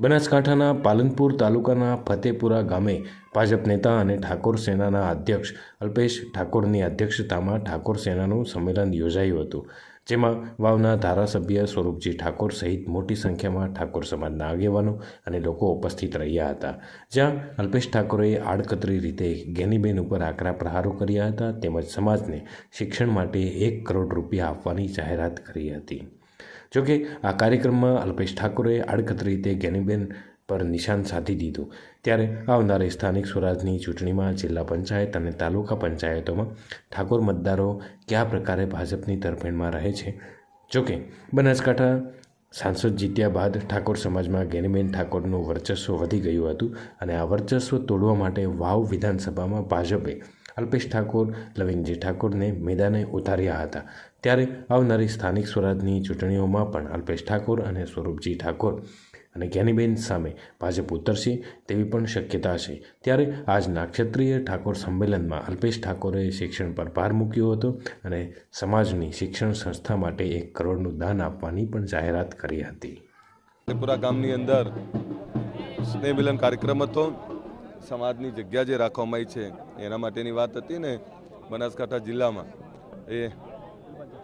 બનાસકાંઠાના પાલનપુર તાલુકાના ફતેપુરા ગામે ભાજપ નેતા અને ઠાકોર સેનાના અધ્યક્ષ અલ્પેશ ઠાકોરની અધ્યક્ષતામાં ઠાકોર સેનાનું સંમેલન યોજાયું હતું, જેમાં વાવના ધારાસભ્ય સ્વરૂપજી ઠાકોર સહિત મોટી સંખ્યામાં ઠાકોર સમાજના આગેવાનો અને લોકો ઉપસ્થિત રહ્યા હતા, જ્યાં અલ્પેશ ઠાકોરે આડકતરી રીતે ગેનીબેન ઉપર આકરા પ્રહારો કર્યા હતા તેમજ સમાજને શિક્ષણ માટે એક કરોડ રૂપિયા આપવાની જાહેરાત કરી હતી. જોકે આ કાર્યક્રમમાં અલ્પેશ ઠાકોરે આડકતરી રીતે ગેનીબેન પર નિશાન સાધી દીધું. ત્યારે આવનારી સ્થાનિક સ્વરાજની ચૂંટણીમાં જિલ્લા પંચાયત અને તાલુકા પંચાયતોમાં ઠાકોર મતદારો કયા પ્રકારે ભાજપની તરફેણમાં રહે છે? જોકે બનાસકાંઠા સાંસદ જીત્યા બાદ ઠાકોર સમાજમાં ગેનીબેન ઠાકોરનું વર્ચસ્વ વધી ગયું હતું અને આ વર્ચસ્વ તોડવા માટે વાવ વિધાનસભામાં ભાજપે અલ્પેશ ઠાકોર, લવિંગજી ઠાકોરને મેદાને ઉતાર્યા હતા. ત્યારે આવનારી સ્થાનિક સ્વરાજની ચૂંટણીઓમાં પણ અલ્પેશ ઠાકોર અને સ્વરૂપજી ઠાકોર અને જ્ઞાનીબેન સામે ભાજપ ઉતરશે તેવી પણ શક્યતા છે. ત્યારે આજના ક્ષત્રિય ઠાકોર સંમેલનમાં અલ્પેશ ઠાકોરે શિક્ષણ પર ભાર મૂક્યો હતો અને સમાજની શિક્ષણ સંસ્થા માટે એક કરોડનું દાન આપવાની પણ જાહેરાત કરી હતી. ફતેપુરા ગામની અંદર સ્નેહ મિલન કાર્યક્રમ હતો. સમાજની જગ્યા જે રાખવામાં આવી છે, એના માટેની વાત હતી ને બનાસકાંઠા જિલ્લામાં. એ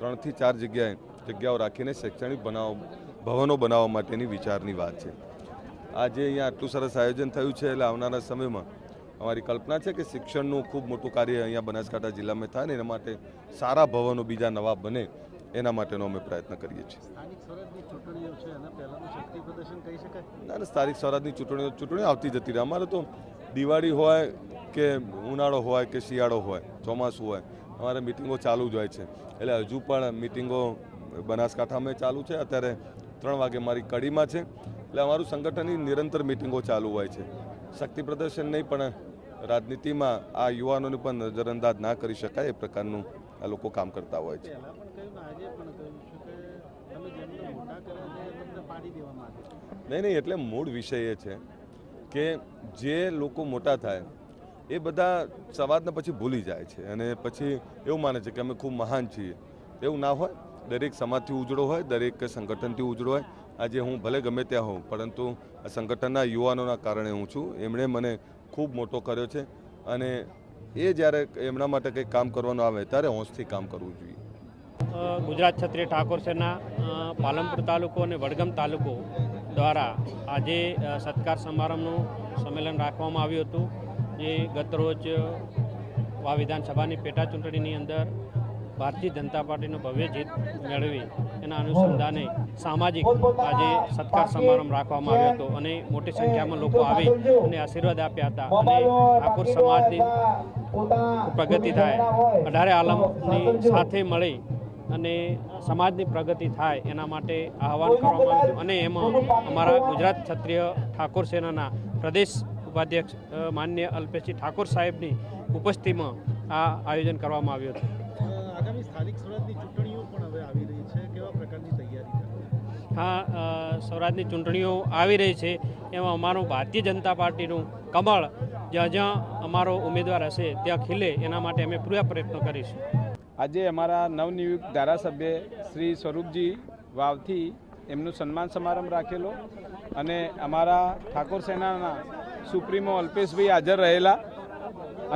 ત્રણથી ચાર જગ્યાએ જગ્યાઓ રાખીને શૈક્ષણિક બનાવ ભવનો બનાવવા માટેની વિચારની વાત છે. આજે અહીંયા આટલું સરસ આયોજન થયું છે એટલે આવનારા સમયમાં અમારી કલ્પના છે કે શિક્ષણનું ખૂબ મોટું કાર્ય અહીંયા બનાસકાંઠા જિલ્લામાં થાય ને એના માટે સારા ભવનો બીજા નવા બને એના માટેનો અમે પ્રયત્ન કરીએ છીએ. ના સ્થાનિક સ્વરાજની ચૂંટણીઓ ચૂંટણીઓ આવતી જતી રહે. અમારે તો દિવાળી હોય કે ઉનાળો હોય કે શિયાળો હોય ચોમાસું હોય અમારે મિટિંગો ચાલુ જ હોય છે. એટલે હજુ પણ મિટિંગો બનાસકાંઠામાં ચાલુ છે. અત્યારે ત્રણ વાગે મારી કડીમાં છે. એટલે અમારું સંગઠનની નિરંતર મિટિંગો ચાલુ હોય છે. શક્તિ પ્રદર્શન નહીં પણ રાજનીતિમાં આ યુવાનોને પણ નજરઅંદાજ ના કરી શકાય એ પ્રકારનું આ લોકો કામ કરતા હોય છે. નહીં નહીં એટલે મૂળ વિષય એ છે કે જે લોકો મોટા થાય એ બધા સમાજને પછી ભૂલી જાય છે. અને પછી એવું માને છે કે અમે ખૂબ મહાન છીએ. એવું ના હોય. દરેક સમાજથી ઉજળો હોય, દરેક સંગઠનથી ઉજળો હોય. આજે હું ભલે ગમે ત્યાં હોઉં, પરંતુ સંગઠનના યુવાનોના કારણે હું છું. એમણે મને ખૂબ મોટો કર્યો છે. અને એ જ્યારે એમના માટે કંઈક કામ કરવાનું આવે, ત્યારે હોંશથી કામ કરવું જોઈએ. ગુજરાત ક્ષત્રિય ઠાકોર સેના પાલનપુર તાલુકો અને વડગામ તાલુકો દ્વારા આજે સત્કાર સમારંભનું સંમેલન રાખવામાં આવ્યું હતું. જે ગતરોજ આ વિધાનસભાની પેટા ચૂંટણીની અંદર ભારતીય જનતા પાર્ટીનો ભવ્ય જીત મેળવી એના અનુસંધાને સામાજિક આજે સત્કાર સમારંભ રાખવામાં આવ્યો હતો અને મોટી સંખ્યામાં લોકો આવી અને આશીર્વાદ આપ્યા હતા અને ઠાકોર સમાજની પ્રગતિ થાય. અઢારે આલમની સાથે મળી અને સમાજની પ્રગતિ થાય એના માટે આહવાન કરવામાં આવ્યું અને એમાં અમારા ગુજરાત ક્ષત્રિય ઠાકોર સેનાના પ્રદેશ ઉપાધ્યક્ષ માન્ય અલ્પેશજી ઠાકોર સાહેબની ઉપસ્થિતિમાં આ આયોજન કરવામાં આવ્યું હતું. આગામી સ્થાનિક સ્વરાજની ચૂંટણીઓ પણ હવે આવી રહી છે. કેવા પ્રકારની તૈયારી હા સ્વરાજની ચૂંટણીઓ આવી રહી છે. એમાં અમારું ભારતીય જનતા પાર્ટીનું કમળ જ્યાં જ્યાં અમારો ઉમેદવાર હશે ત્યાં ખીલે એના માટે અમે પૂરા પ્રયત્નો કરીશું. આજે અમારા નવનિયુક્ત ધારાસભ્ય શ્રી સ્વરૂપજી વાવથી એમનું સન્માન સમારંભ રાખેલો અને અમારા ઠાકોર સેનાના સુપ્રીમો અલ્પેશભાઈ હાજર રહેલા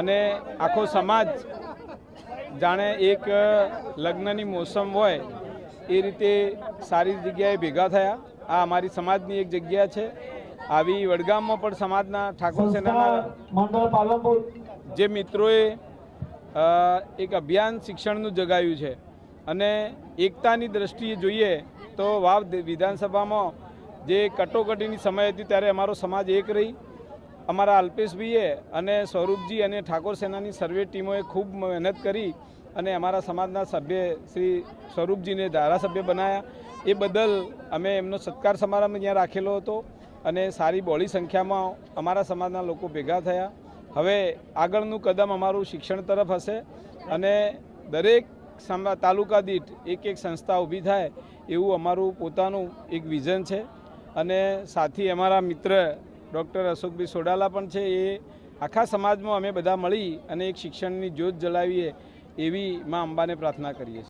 અને આખો સમાજ જાણે એક લગ્નની મોસમ હોય એ રીતે સારી જગ્યાએ ભેગા થયા. આ અમારી સમાજની એક જગ્યા છે. આવી વડગામમાં પણ સમાજના ઠાકોર સેનાના જે મિત્રોએ એક અભિયાન શિક્ષણનું જગાવ્યું છે. અને એકતાની દ્રષ્ટિએ જોઈએ તો વાવ વિધાનસભામાં જે કટોકટીની સમય હતી ત્યારે અમારો સમાજ એક રહી. અમારા અલ્પેશભાઈએ અને સ્વરૂપજી અને ઠાકોર સેનાની સર્વે ટીમોએ ખૂબ મહેનત કરી અને અમારા સમાજના સભ્ય શ્રી સ્વરૂપજીને ધારાસભ્ય બનાવ્યા એ બદલ અમે એમનો સત્કાર સમારંભ અહીંયા રાખેલો હતો અને સારી બહોળી સંખ્યામાં અમારા સમાજના લોકો ભેગા થયા. હવે આગળનું કદમ અમારું શિક્ષણ તરફ હશે અને દરેક તાલુકા દીઠ એક એક સંસ્થા ઊભી થાય એવું અમારું પોતાનું એક વિઝન છે. અને સાથી, અમારા મિત્ર ડૉક્ટર અશોકભાઈ સોડાલા પણ છે, એ આખા સમાજમાં અમે બધા મળી અને એક શિક્ષણની જ્યોત જલાવીએ એવી માં અંબાને પ્રાર્થના કરીએ છીએ.